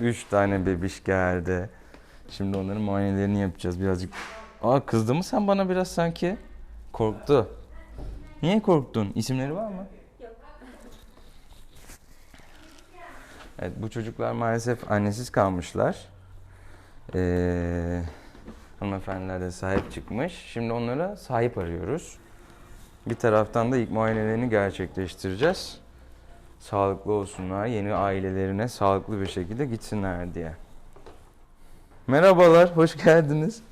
Üç tane bebiş geldi. Şimdi onların muayenelerini yapacağız birazcık. Aa kızdı mı sen bana biraz sanki? Korktu. Niye korktun? İsimleri var mı? Evet bu çocuklar maalesef annesiz kalmışlar. Ee, hanımefendiler de sahip çıkmış. Şimdi onlara sahip arıyoruz. Bir taraftan da ilk muayenelerini gerçekleştireceğiz. Sağlıklı olsunlar, yeni ailelerine sağlıklı bir şekilde gitsinler diye. Merhabalar, hoş geldiniz.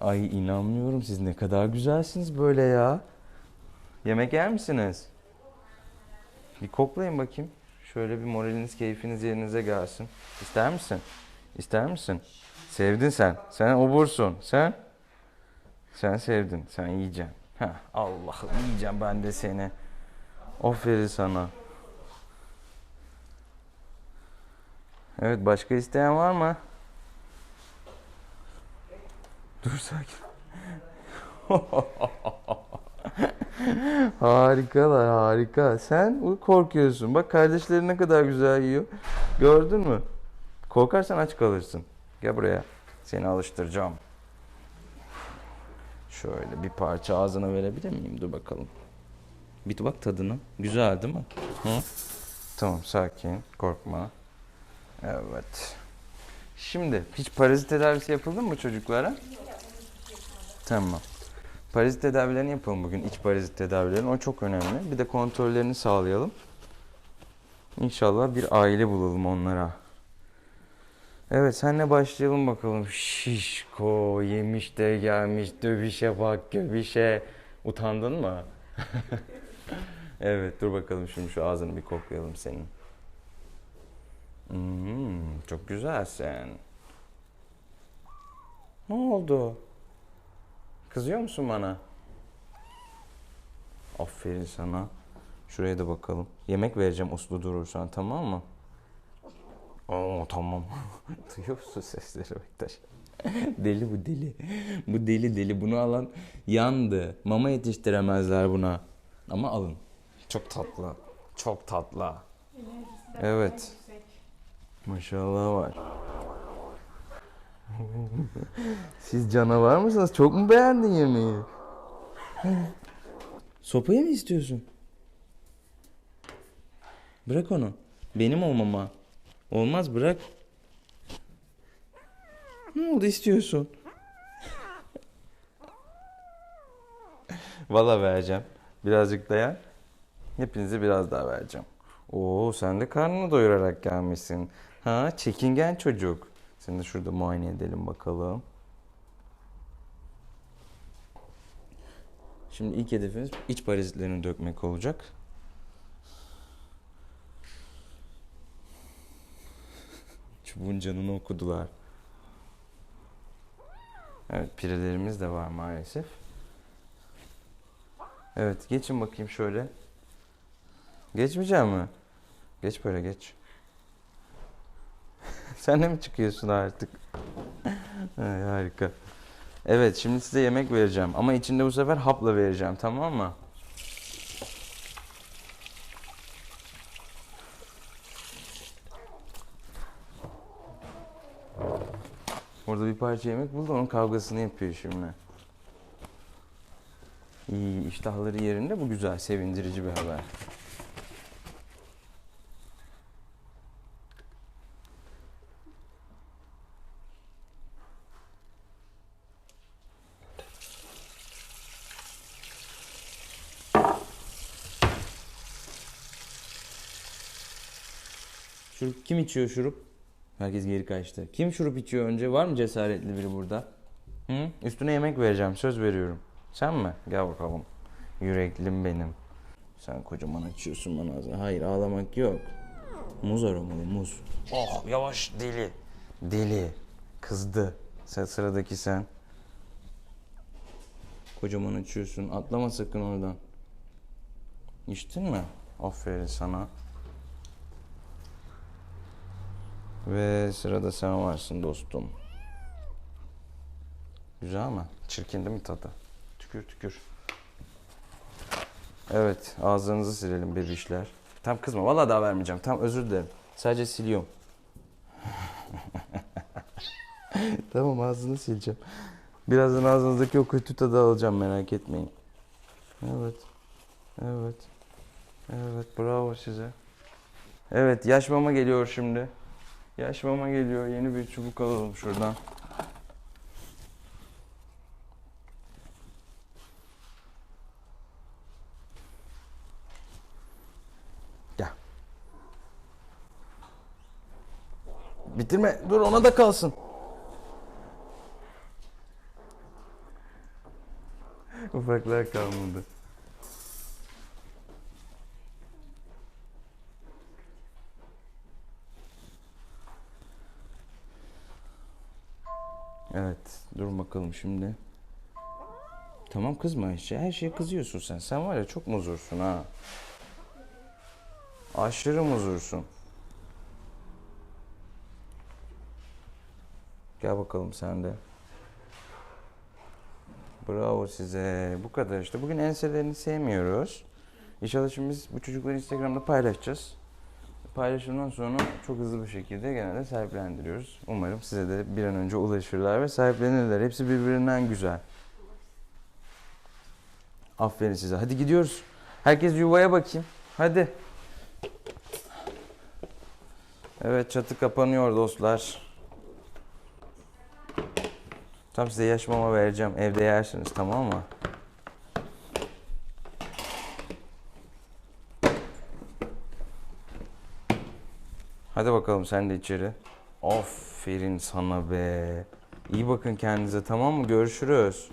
Ay inanmıyorum siz ne kadar güzelsiniz böyle ya. Yemek yer misiniz? Bir koklayın bakayım. Şöyle bir moraliniz, keyfiniz yerinize gelsin. İster misin? İster misin? Sevdin sen. Sen obursun. Sen? Sen sevdin. Sen yiyeceksin. Heh, Allah'ım yiyeceğim ben de seni. Aferin sana. Evet başka isteyen var mı? Dur sakin. Harikalar harika. Sen korkuyorsun. Bak kardeşlerin ne kadar güzel yiyor. Gördün mü? Korkarsan aç kalırsın. Gel buraya. Seni alıştıracağım. Şöyle bir parça ağzına verebilir miyim? Dur bakalım. Bir bak tadına. Güzel değil mi? Hı? Tamam sakin. Korkma. Evet. Şimdi hiç parazit tedavisi yapıldı mı çocuklara? Tamam. Parazit tedavilerini yapalım bugün. İç parazit tedavilerini. O çok önemli. Bir de kontrollerini sağlayalım. İnşallah bir aile bulalım onlara. Evet senle başlayalım bakalım. Şişko yemiş de gelmiş dövüşe bak göbüşe. Utandın mı? evet dur bakalım şimdi şu ağzını bir koklayalım senin. Çok güzelsin. Ne oldu? Kızıyor musun bana? Aferin sana. Şuraya da bakalım. Yemek vereceğim uslu durursan tamam mı? Oo tamam. Duyuyor musun sesleri Bektaş? deli bu deli. Bu deli deli. Bunu alan yandı. Mama yetiştiremezler buna. Ama alın. Çok tatlı. Çok tatlı. Evet. Maşallah var. Siz canavar mısınız? Çok mu beğendin yemeği? Sopayı mı istiyorsun? Bırak onu. Benim olmama. Olmaz bırak. Ne oldu istiyorsun? Valla vereceğim. Birazcık dayan. Hepinize biraz daha vereceğim. Oo sen de karnını doyurarak gelmişsin. Ha çekingen çocuk. Seni de şurada muayene edelim bakalım. Şimdi ilk hedefimiz iç parazitlerini dökmek olacak. Çubuğun canını okudular. Evet pirelerimiz de var maalesef. Evet geçin bakayım şöyle. Geçmeyeceğim mi? Geç böyle geç. Sen de mi çıkıyorsun artık? Ay, harika. Evet şimdi size yemek vereceğim ama içinde bu sefer hapla vereceğim tamam mı? Orada bir parça yemek buldu onun kavgasını yapıyor şimdi. İyi iştahları yerinde bu güzel sevindirici bir haber. Şurup kim içiyor şurup? Herkes geri kaçtı. Kim şurup içiyor önce? Var mı cesaretli biri burada? Hı? Üstüne yemek vereceğim. Söz veriyorum. Sen mi? Gel bakalım. Yüreklim benim. Sen kocaman açıyorsun bana. Hayır ağlamak yok. Muz aromalı muz. Oh yavaş deli. Deli. Kızdı. Sen sıradaki sen. Kocaman açıyorsun. Atlama sakın oradan. İçtin mi? Aferin sana. Ve sırada sen varsın dostum. Güzel ama çirkin değil mi tadı? Tükür tükür. Evet ağzınızı silelim bebişler. Tam kızma vallahi daha vermeyeceğim. Tam özür dilerim. Sadece siliyorum. tamam ağzını sileceğim. Birazdan ağzınızdaki o kötü tadı alacağım merak etmeyin. Evet. Evet. Evet bravo size. Evet yaş mama geliyor şimdi. Yaş mama geliyor. Yeni bir çubuk alalım şuradan. Gel. Bitirme. Dur ona da kalsın. Ufaklar kalmadı. Evet, dur bakalım şimdi. Tamam kızma hiç. Her şeye kızıyorsun sen. Sen var ya çok muzursun ha. Aşırı muzursun. Gel bakalım sen de. Bravo size. Bu kadar işte. Bugün enselerini sevmiyoruz. İnşallah şimdi biz bu çocukları Instagram'da paylaşacağız. Paylaşımdan sonra çok hızlı bir şekilde genelde sahiplendiriyoruz. Umarım size de bir an önce ulaşırlar ve sahiplenirler. Hepsi birbirinden güzel. Aferin size. Hadi gidiyoruz. Herkes yuvaya bakayım. Hadi. Evet çatı kapanıyor dostlar. Tam size yaş mama vereceğim. Evde yersiniz tamam mı? Hadi bakalım sen de içeri. Aferin sana be. İyi bakın kendinize tamam mı? Görüşürüz.